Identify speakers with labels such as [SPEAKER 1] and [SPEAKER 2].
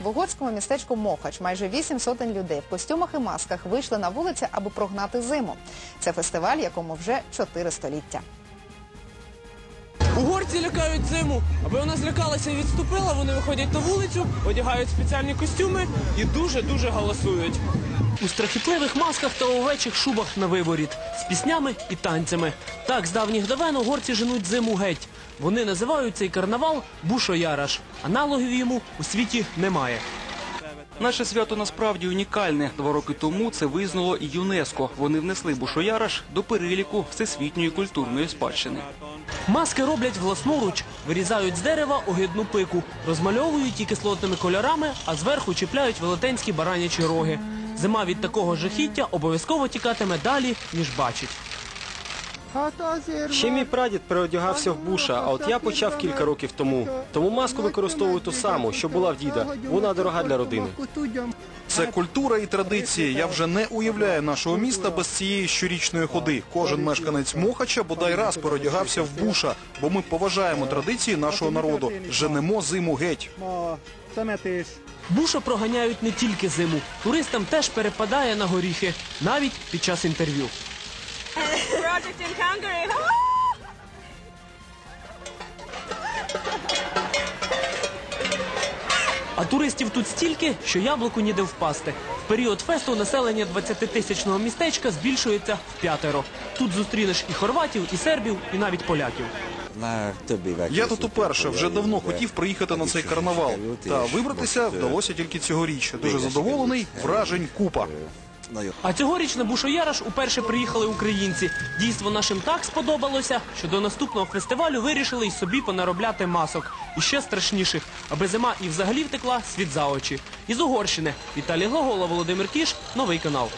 [SPEAKER 1] В угорському містечку Мохач майже вісім сотень людей в костюмах і масках вийшли на вулиці, аби прогнати зиму. Це фестиваль, якому вже чотири століття.
[SPEAKER 2] Угорці лякають зиму. Аби вона злякалася і відступила, вони виходять на вулицю, одягають спеціальні костюми і дуже-дуже галасують. У страхітливих масках та овечих шубах на виворіт з піснями і танцями. Так з давніх давен угорці женуть зиму геть. Вони називають цей карнавал Бушояраш. Аналогів йому у світі немає.
[SPEAKER 3] Наше свято насправді унікальне. Два роки тому це визнало і ЮНЕСКО. Вони внесли Бушояраш до переліку всесвітньої культурної спадщини.
[SPEAKER 2] Маски роблять власноруч, вирізають з дерева огидну пику, розмальовують її кислотними кольорами, а зверху чіпляють велетенські баранячі роги. Зима від такого жахіття обов'язково тікатиме далі, ніж бачить.
[SPEAKER 4] Ще мій прадід переодягався в буша, а от я почав кілька років тому. Тому маску використовую ту саму, що була в діда. Вона дорога для родини.
[SPEAKER 5] Це культура і традиції. Я вже не уявляю нашого міста без цієї щорічної ходи. Кожен мешканець Мохача бодай раз переодягався в буша, бо ми поважаємо традиції нашого народу. Женемо зиму геть.
[SPEAKER 2] Буша проганяють не тільки зиму. Туристам теж перепадає на горіхи, навіть під час інтерв'ю.
[SPEAKER 6] Project in Hungary.
[SPEAKER 2] А туристів тут стільки, що яблуку ніде впасти. В період фесту населення 20-тисячного містечка збільшується в п'ятеро. Тут зустрінеш і хорватів, і сербів, і навіть поляків.
[SPEAKER 5] Я тут уперше вже давно хотів приїхати на цей карнавал. Та вибратися вдалося тільки цьогоріч. Дуже задоволений, вражень купа.
[SPEAKER 2] А цьогоріч на Бушояраш уперше приїхали українці. Дійство нашим так сподобалося, що до наступного фестивалю вирішили й собі понаробляти масок. І ще страшніших, аби зима і взагалі втекла світ за очі. Із Угорщини Віталій Глагола, Володимир Кіш, новий канал.